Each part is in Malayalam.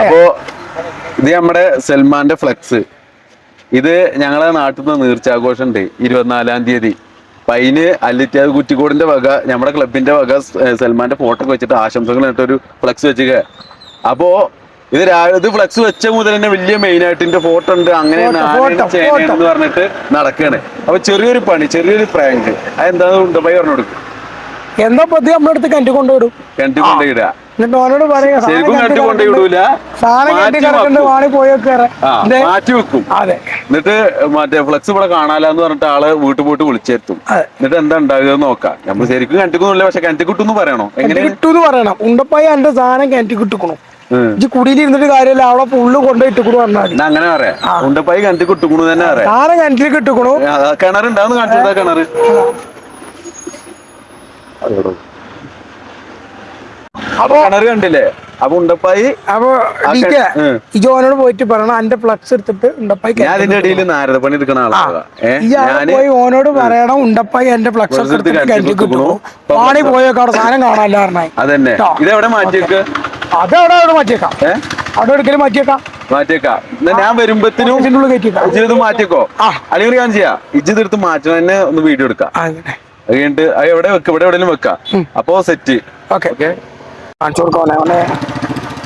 അപ്പോ ഇത് നമ്മുടെ സൽമാന്റെ ഫ്ലെക്സ് ഇത് ഞങ്ങളെ നാട്ടിൽ നിന്ന് നീർച്ചാഘോഷം ഉണ്ട് ഇരുപത്തിനാലാം തീയതി. അപ്പൊ അതിന് അല്ലിത്യാദ് കുറ്റിക്കോടിന്റെ വക നമ്മുടെ ക്ലബിന്റെ വക സൽമാന്റെ ഫോട്ടോ ഒക്കെ വെച്ചിട്ട് ആശംസകൾ ഇട്ടൊരു ഫ്ലെക്സ് വെച്ചുക അപ്പോ ഇത് രാവിലെ ഇത് ഫ്ലെക്സ് വെച്ച മുതൽ തന്നെ വലിയ മെയിൻ ആയിട്ട് ഇതിന്റെ ഫോട്ടോ ഉണ്ട്. അങ്ങനെ. എന്ന് പറഞ്ഞിട്ട് നടക്കാണ്. അപ്പൊ ചെറിയൊരു പണി ചെറിയൊരു പ്രാങ്ക് അതെന്താന്ന് ഉണ്ടപ്പായി പറഞ്ഞു കൊടുക്കും. എന്താ പതി നമ്മുടെ അടുത്ത് കണ്ടി കൊണ്ടുവിടും എന്നിട്ട് ഓനോട് പറയാ സാധനം കണ്ടി വാണി മാറ്റി വെക്കും. അതെ. എന്നിട്ട് മറ്റേ ഫ്ലക്സ് ഇവിടെ കാണാലെന്ന് പറഞ്ഞിട്ട് ആൾ വീട്ടിൽ പോയിട്ട് വിളിച്ചെത്തും എന്നിട്ട് എന്താ ഉണ്ടാകുക നോക്കാം. നമ്മൾ ശരിക്കും കണ്ടിക്കുന്നില്ല പക്ഷെ കണ്ടി കിട്ടും പറയണോ? എങ്ങനെ കിട്ടും പറയണം. ഉണ്ടപ്പായി എന്റെ സാധനം കണ്ടി കിട്ടുക്കണോ. കുടിയിലിരുന്നിട്ട് ഇജ്ജ് കാര്യമില്ല അവളെ പുള്ളു കൊണ്ടുപോയിട്ട് കൂടെ പറഞ്ഞാൽ മതി എന്നാ അങ്ങനെ പറയാം. ഉണ്ടപ്പായി കണ്ടി കിട്ടുക്കണു തന്നെ പറയാം. സാധനം കിണറ്റിൽ കിട്ടുക്കണു. കിണറുണ്ടാവുന്ന കാണിച്ചു കിണറ്. കിണറ് കണ്ടില്ലേ? അപ്പൊ ഉണ്ടപ്പായി. അപ്പൊ ജോനോട് പോയിട്ട് പറയണം അന്റെ ഫ്ലക്സ് എടുത്തിട്ട് ഉണ്ടപ്പായി ഞാൻ അതിന്റെ ഇടയിൽ നാരദ പണി. എടുക്കണ ആളാ. ഏഹ് ഈ പോയി ഓനോട് പറയണം ഉണ്ടപ്പായി എന്റെ ഫ്ലക്സ് പാണി. എടുത്ത് കിട്ടുന്നു. വാണി അവിടെ സാധനം കാണാനില്ല പറഞ്ഞായി അതന്നെ. ഇതെവിടെ മാറ്റിയേക്ക്? അത് അവിടെ അവിടെ മാറ്റിയേക്കാം. അവിടെ ഒരിക്കലും മാറ്റിയേക്കാം. മാറ്റിയേക്കാം. ഞാൻ വരുമ്പത്തിനും മാറ്റിക്കോ ആ. അല്ലെങ്കിൽ ഞാൻ ചെയ്യാം. ഇജിത് എടുത്ത് മാറ്റണം തന്നെ ഒന്ന് വീഡിയോ എടുക്കാം. അങ്ങനെ. അത് കഴിഞ്ഞിട്ട് അത് എവിടെ വെക്ക? ഇവിടെ എവിടെയും വെക്കാം? അപ്പോ സെറ്റ് ഓക്കെ. ഓക്കെ. കാണിച്ചു കൊടുക്കാം അവനെ അവനെ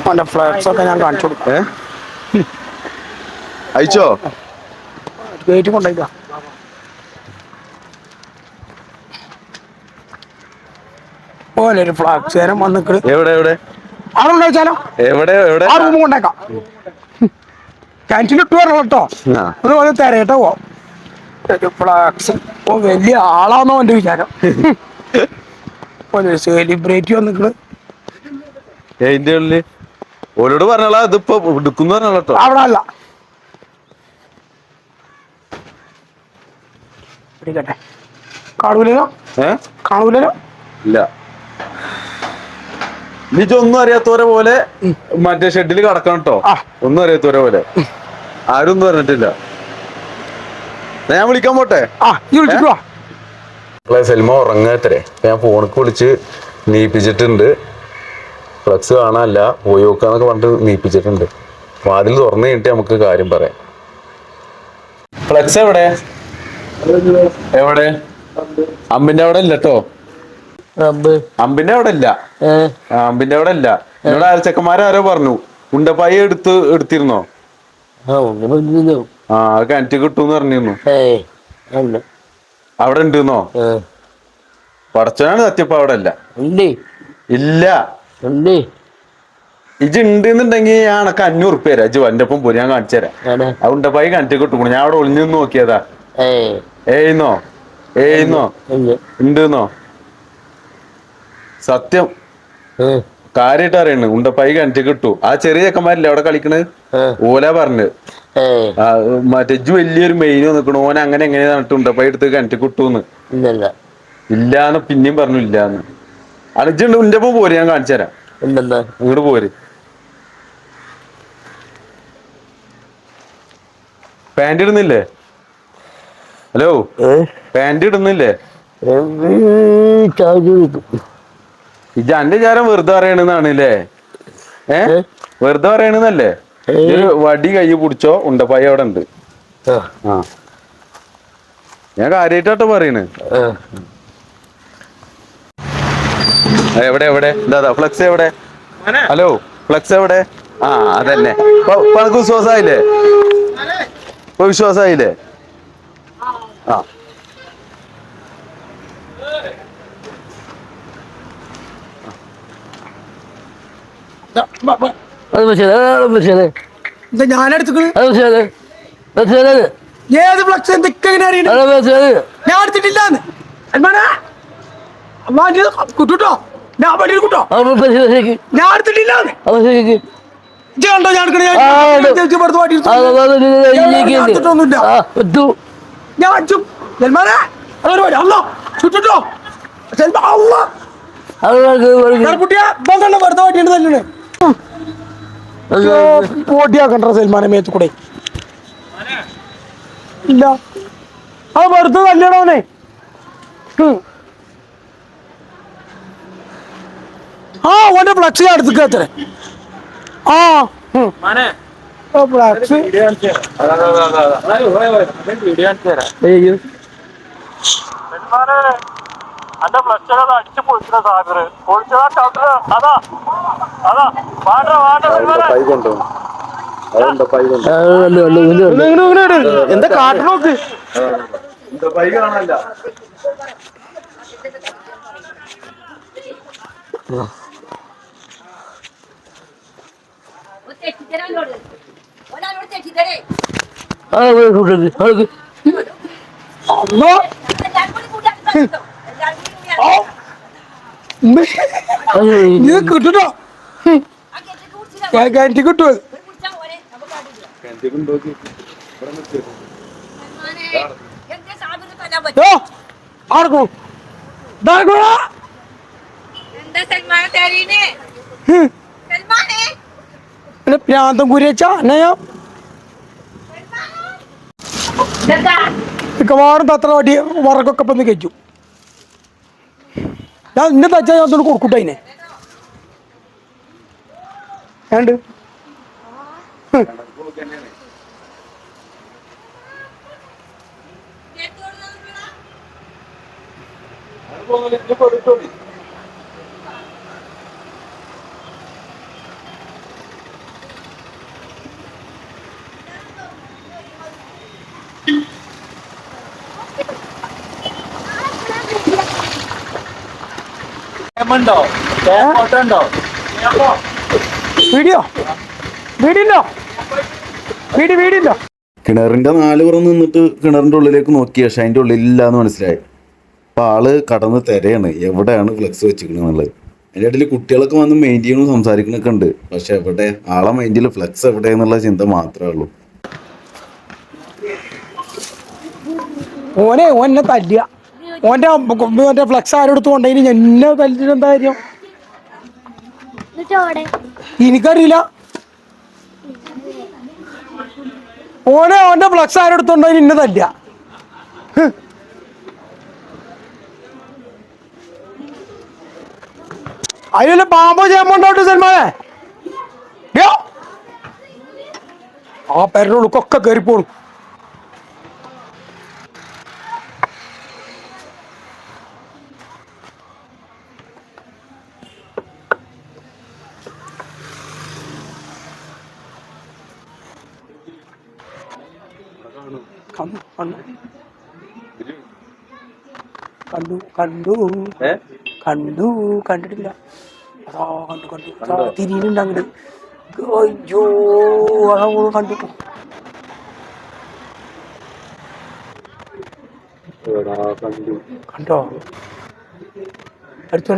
അവന്റെ ഫ്ലക്സ് ഒക്കെ ഞാൻ കാണിച്ചു കൊടുക്കാം. അയച്ചോ? ഗേറ്റ് കൊണ്ടുപോയിക്കാം. ഓനൊരു ഫ്ലക്സ് നേരം വന്നിട്ട് എവിടെ എവിടെ? അവിടെ എവിടെ എവിടെ? ആ റൂം കൊണ്ടേക്കാം. ക്യാന്റീൻ ഇട്ട് വരണം കേട്ടോ ആ. ഒന്ന് വന്ന് തരേട്ടോ പോ ഒരു ഫ്ലാക്സ് ഓ വലിയ ആളാണോ എന്റെ വിചാരം. ഒരു സെലിബ്രിറ്റി വന്നിട്ട് എന്റെ ഉള്ളിൽ. ഓരോട് പറഞ്ഞോളാ ഇതിപ്പോ എടുക്കുന്ന പറഞ്ഞോ അവിടെ അല്ല. പിടിക്കട്ടെ. കാണൂലോ ഏ? കാണൂലോ ഇല്ല. നിജ ഒന്നും അറിയാത്തവരെ പോലെ മറ്റേ ഷെഡിൽ കടക്കണം കേട്ടോ ഒന്നും അറിയാത്തവരെ പോലെ. ആരും ഒന്നും പറഞ്ഞിട്ടില്ല ഞാൻ വിളിക്കാൻ പോട്ടെ. ആ വിളിച്ചിട്ട് വാ. സെൽമ ഉറങ്ങാത്തരേ. ഞാൻ ഫോണിക്ക് വിളിച്ച് നീപ്പിച്ചിട്ടുണ്ട്. ഫ്ലക്സ് കാണാനല്ല. പോയി നോക്കാന്നൊക്കെ പറഞ്ഞിട്ട് നീപ്പിച്ചിട്ടുണ്ട്. വാതിൽ തുറന്നു കഴിഞ്ഞിട്ട് നമുക്ക് കാര്യം പറയാം. ഫ്ലക്സ് എവിടെ? എവിടെ? അമ്പിന്റെ അവിടെ ഇല്ല കേട്ടോ അമ്പിന്റെ അവിടെ ഇല്ല. അമ്പിന്റെ അവിടെ ഇല്ല. എന്നോട് ആര് ചെക്കന്മാരാരോ പറഞ്ഞു? ഉണ്ടപ്പായി എടുത്ത് എടുത്തിരുന്നോ? ആ കിണറ്റ് കിട്ടൂന്ന് പറഞ്ഞിരുന്നു. അവിടെ ഉണ്ടെന്നോ? പടച്ചനാണ് സത്യപ്പ അവിടെ അല്ല. ഇല്ല. ഇജ് ഉണ്ടെന്നുണ്ടെങ്കിൽ ഞാൻ അനക്ക് അഞ്ഞൂറ് ഉറുപ്പ തരാം. ഇജ് എന്റെ ഒപ്പം പോയി ഞാൻ കാണിച്ചു തരാം. അത് ഉണ്ടപ്പായി കിണറ്റ് കിട്ടും ഞാൻ അവിടെ ഒളിഞ്ഞു നോക്കിയതാ. ഏയ്ന്നോ? ഏയ്ന്നോ? ഉണ്ടെന്നോ? സത്യം. കാര്യമായിട്ട് അറിയണ് ഉണ്ടപ്പായി കിണറ്റ് കിട്ടു. ആ ചെറിയ ചെക്കന്മാരില്ലേ അവിടെ കളിക്കണ് ഓല പറഞ്ഞത്. മറ്റേ ഇജ്ജ് വലിയൊരു മെയിൻ നിക്കണു ഓൻ അങ്ങനെ എങ്ങനെ നട്ടുണ്ട് അപ്പൊ എടുത്ത് കിണറ്റി കിട്ടൂന്ന്. ഇല്ലാന്ന് പിന്നെയും പറഞ്ഞു ഇല്ലാന്ന്. അണിജുണ്ട് ഉന്റെ ഒപ്പം പോര് ഞാൻ കാണിച്ചു തരാം. ഇങ്ങോട്ട് പോര്. പാന്റ് ഇടുന്നില്ലേ? ഹലോ? പാന്റ് ഇടുന്നില്ലേ? ഇജ് അന്റെ വിചാരം വെറുതെ പറയണെന്നാണ് അല്ലേ ഏ? വെറുതെ പറയണെന്നല്ലേ? ഒരു വടി കൈ പിടിച്ചോ ഉണ്ടപ്പായി അവിടെ ഉണ്ട് ആ. ഞാൻ കാര്യമായിട്ടോ പറയണ്. എവിടെ എവിടെ? എന്താ ഫ്ലക്സ് എവിടെ? ഹലോ ഫ്ലക്സ് എവിടെ? ആ അതന്നെ. ഇപ്പൊ ഇപ്പൊ അനക്ക് വിശ്വാസമായില്ലേ ഇപ്പൊ വിശ്വാസമായില്ലേ ആ. എന്താ ഞാൻ എടുത്തുക്കണ് ഏത് ഫ്ലക്സ് എന്തൊക്കെ എങ്ങനെ അറിയണ? ഞാൻ കുട്ടോ ഞാൻ കുട്ടോ ഞാൻ കുട്ടിയാ തന്നെ പോട്ടിയാക്കണ്ട സൽമാനെ മേത്ത് കൂടെ? ഇല്ല. ആ വെറുതെ തല്ലണോനെ ആ ഓന്റെ ഫ്ലക്സ് ഞാൻ എടുത്തുക്ക അത്ര ആ. ഫ്ലക്സ് അന്റെ ഫ്ലക്സ് അടിച്ചു പൊളിക്കുന്ന സാഗർ പൊളിച്ചതാ ഷട്ടർ. അതാ. അതാ. പൈ കൊണ്ടു? എന്താ കാട്ടണോക്ക് തെറ്റിദ്ധരേ അമ്മോ. ഇത് കിട്ടുട്ടോ കയറ്റി കിട്ടുമോ പ്രാന്തം കുരിയച്ച മിക്കവാറും തത്ര വടി വറക്കൊക്കെ ഇപ്പം കഴിച്ചു ഞാൻ ഇന്നെ തച്ചാൽ ഞാൻ അതുകൊണ്ട് കൊടുക്കൂട്ട അതിനെ. ഏണ്ട്? ഉണ്ടോ? ഫോട്ടോ ഉണ്ടോ വീഡിയോ? വീഡിയോ വീഡിയോ വീഡിയോ കിണറിന്റെ നാല് പുറം നിന്നിട്ട് കിണറിന്റെ ഉള്ളിലേക്ക് നോക്കി പക്ഷെ അതിന്റെ ഉള്ളിൽ എന്ന് മനസ്സിലായി. അപ്പൊ ആൾ കടന്ന് തിരയാണ് എവിടെയാണ് ഫ്ലെക്സ് വെച്ചിരിക്കണെന്നുള്ളത് അതിന്റെ ഇടയിൽ കുട്ടികളൊക്കെ വന്ന് മെയിൻ ചെയ്യണം സംസാരിക്കണൊക്കെ ഉണ്ട്. പക്ഷെ എവിടെ? ആളെ മൈൻഡിൽ ഫ്ലെക്സ് എവിടെ എന്നുള്ള ചിന്ത മാത്രമേ ഉള്ളൂ. ഓനെ ഓനെ തല്ലിയ. ഓന്റെ മറ്റേ ഫ്ലക്സ് ആരെടുത്ത് കൊണ്ടതിന് എന്നെ തല്ലിട്ട് എന്താ കാര്യം? എനിക്കറിയില്ല. ഓനെ ഓന്റെ ഫ്ലക്സ് ആരെടുത്തു കൊണ്ടതിന് ഇന്നെ തല്ലിയ. ഹ്. അതിലെ പാമ്പോ ചേമ്പുണ്ടോട്ട് സൽമാനെ? ആ ആ പെരനുള്ളിക്കൊക്കെ കയറിപ്പോളും കണ്ടു കണ്ടു കണ്ടു. കണ്ടു കണ്ടു കണ്ടിട്ടില്ല. അതാ കണ്ടു കണ്ടു. അതാ തിരിയുന്നുണ്ട് അങ്ങോട്ട് അയ്യോ അതാ കണ്ടു. കണ്ടോ. അടുത്ത്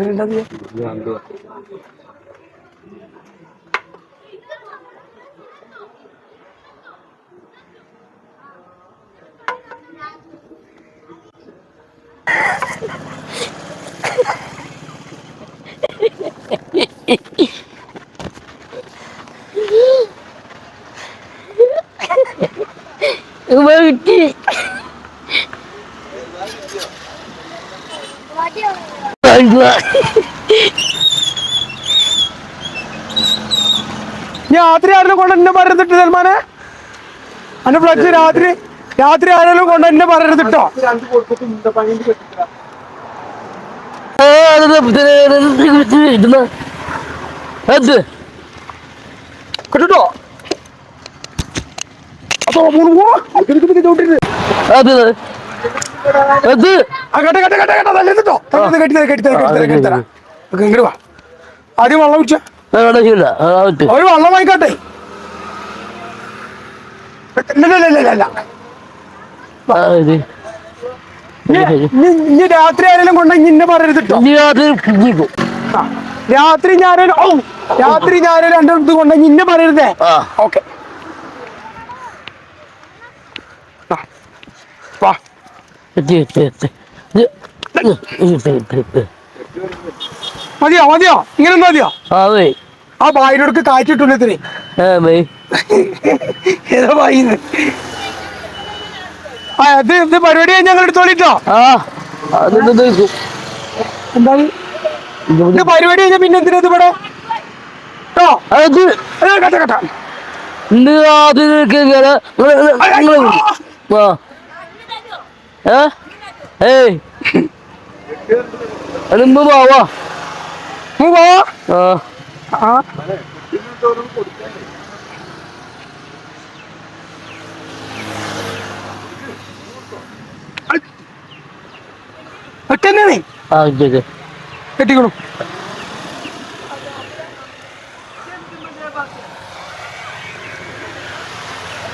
വന്നിട്ടുണ്ടാവില്ല രാത്രി ആരെങ്കിലും കൊണ്ട് എന്നെ മരുന്നിട്ട് സൽമാനെ? അന്റെ ഫ്ലക്സ് രാത്രി. രാത്രി ആരെങ്കിലും കൊണ്ട് എന്നെ പറയരുതിട്ടോ കേട്ടോ കേട്ടെ ആദ്യം വെള്ളം കുടിച്ച? ഒരു വെള്ളം വാങ്ങിക്കോട്ടെ. ഇല്ല ഇല്ല ഇല്ല. ഇനി- രാത്രി ആരെങ്കിലും കൊണ്ട ഇന്നെ പറയരുത്. ആ. രാത്രി ഓ രാത്രി ഞാൻ രണ്ടു കൊണ്ട ഇന്നെ പറയരുതേ ഓക്കെ. വാ. മതിയോ മതിയോ? ഇങ്ങനെ മതിയോ മതിയോ? ആ ബായിനോടക്ക് കാറ്റിട്ടുള്ളതിന് ഏതാ ബായിന്ന് ആ അത് ഇത് പരിപാടി ഞങ്ങൾ എടുത്തോളിട്ടോ എന്താണ്? ഇത് പരിപാടി കഴിഞ്ഞാൽ പിന്നെ എന്തിനാ ഇത് ഇവിടെ? കേട്ടോ അത് കേട്ടോ കേട്ടോ. ഇന്ന് രാത്രി ഇങ്ങനെ ആ. ഏ? ഏയ്. അത് മുമ്പ് പോവാ. മുമ്പ് പോവാ? ആ. ഒറ്റന്നെ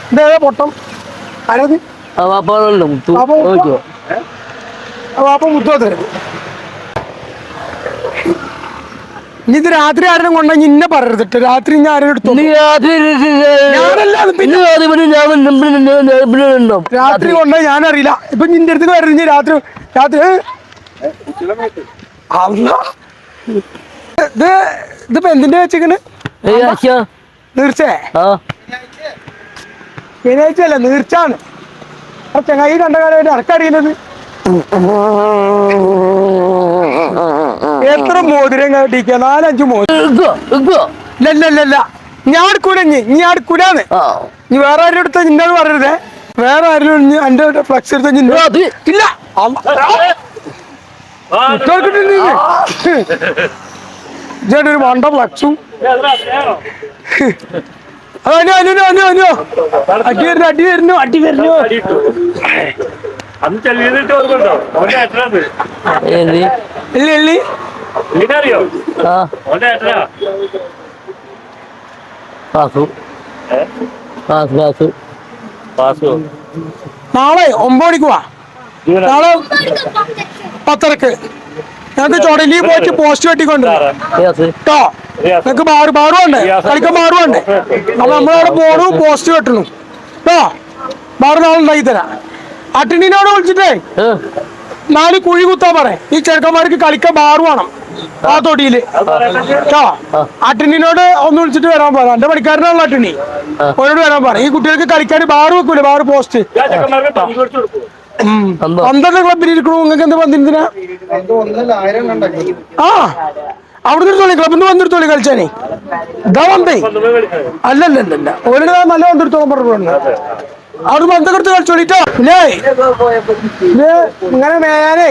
ഇതേതാ പൊട്ടം. ആരത് വാപ്പ ഇനി ഇത് രാത്രി ആരെയും കൊണ്ടെങ്കിൽ ഇന്നെ പറയരുത് രാത്രി ഞാൻ ആരും എടുത്തു രാത്രി പിന്നെ- രാത്രി കൊണ്ട് അറിയില്ല ഇപ്പൊ നിന്റെ അടുത്ത് വരുന്ന രാത്രി രാത്രി. ഇത് ഇതിപ്പോ എന്തിന്റെ വെച്ചിക്കണ് നീർച്ചേ? ശനിയാഴ്ച അല്ല നീർച്ചാണ്. ആ ചങ്ങായി കണ്ട കാലം അറക്കറിയുന്നത് എത്ര മോതിരം കാട്ടിക്ക നാലഞ്ച് മോതിരം. ഇങ്ങോ, ഞാൻ എടുക്കൂല ഇനി ഇനി ഞാൻ എടുക്കൂലാന്ന് നീ വേറെ ആരും എടുത്ത നിന്നോട് പറയരുതേ? വേറെ ആരും ഇനി എന്റെ ഫ്ലക്സ് എടുത്ത നിന്നോട് ഇല്ല. ഒരു മണ്ട ഫ്ലക്സും അനു അനു അനു അനു അടി വരുന്നു അടി വരുന്നു അടി വരുന്നു. ഇല്ല ഇല്ല. പാസ് പാസ് പാസോ നാളെ ഒമ്പത് മണിക്ക് വാ. നാളെ പത്തരക്ക്. ഞങ്ങൾക്ക് ചുടലി പോയിട്ട് പോസ്റ്റ് കെട്ടിക്കൊണ്ട് കേട്ടോ നിങ്ങക്ക് ബാറും ഉണ്ട് കളിക്കാൻ ബാറും ഉണ്ട് അപ്പൊ നമ്മളവിടെ പോണു പോസ്റ്റ് കെട്ടണു കേട്ടോ ബാറ് നാളെ ഉണ്ടാക്കി തരാം. അട്ടിനോട് വിളിച്ചിട്ടേ നാല് കുഴി കുത്താൻ പറ. ഈ ചെറുക്കന്മാർക്ക് കളിക്കാൻ ബാറ് വേണം. ആ തൊടിയിൽ. കേട്ടോ അട്ടിനോട് ഒന്ന് വിളിച്ചിട്ട് വരാൻ പറ. എന്റെ പണിക്കാരനാണല്ലോ അട്ടിണി. അവരോട് വരാൻ പറ. ഈ കുട്ടികൾക്ക് കളിക്കാൻ ബാറ് വെക്കൂല? Bar post. പന്ത്രണ്ട് ക്ലബിൽ ഇരിക്കണു. നിങ്ങൾക്ക് എന്ത് പന്തിനാ? ആ. അവിടെ നിർത്തോളി ക്ലബിന്ന് നിന്ന് വന്നിരുത്തോളി കളിച്ചാനേ. ഇതാ വന്നേ. കളിക്കുന്നത് അല്ലല്ലല്ല ഓരോട് നല്ല വന്നിടത്തോളം പറഞ്ഞു അവിടെ ബന്ധക്കെടുത്ത് കളിച്ചോളിട്ടോ. ഇല്ലേ? ഇങ്ങനെ മേയാനേ.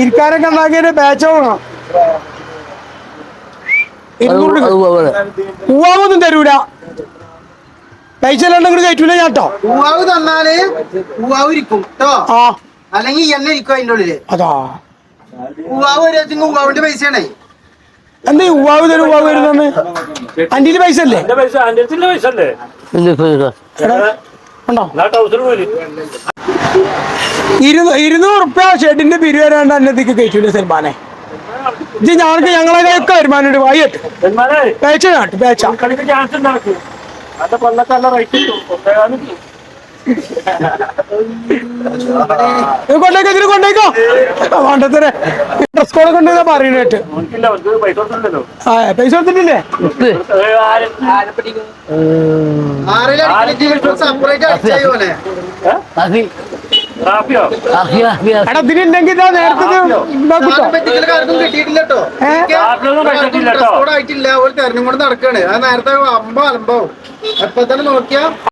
ഇരിക്കാനൊക്കെ ഉണ്ടാക്കിയ ബാച്ച് വേണം. പൂവാവൊന്നും തരൂല. പൈസ എല്ലാം കയറ്റൂല ഞാട്ടോ പൂവാവ് തന്നാൽ പൂവാവ് ഇരിക്കും കേട്ടോ അല്ലെങ്കിൽ എന്നെ ഇരിക്കും അതിന്റെ ഉള്ളിൽ. അതാ. പൂവാവ് ഒരു പൂവാവിന്റെ പൈസയാണേ. എന്താ ഉവാവ് തരും ഉവാവ് വരുന്ന അന്റെ പൈസ അല്ലേ പൈസ അല്ലേ ഉണ്ടോ? ഇരുന്നൂറ് റുപ്യ ഷെഡിന്റെ പിരിവരാണ്ട് അന്നത്തേക്ക് കയറ്റൂല സൽമാനെ. ഇത് ഞങ്ങൾക്ക് ഞങ്ങളെ ഒക്കെ വരുമാനം വൈകിട്ട് പേച്ച പേച്ച. കൊണ്ടേക്കോ ഇതിന് കൊണ്ടേക്കോ വേണ്ടത്തരെ. ഡ്രസ് കോഡ് കൊണ്ടുവന്നാ പറയുന്നേട്ട് ആ പൈസ കൊടുത്തിട്ടില്ലേ? സെപ്പറേറ്റ് എടാ ഇതിനില്ലെങ്കിൽ ഇതാ നേരത്തെ കിട്ടിയിട്ടില്ല കേട്ടോ ആയിട്ടില്ല. ഒരു തെരഞ്ഞും കൊണ്ട് നടക്കാണ്. അത് നേരത്തെ അമ്പ അലമ്പാവും. എപ്പൊ തന്നെ നോക്കിയാ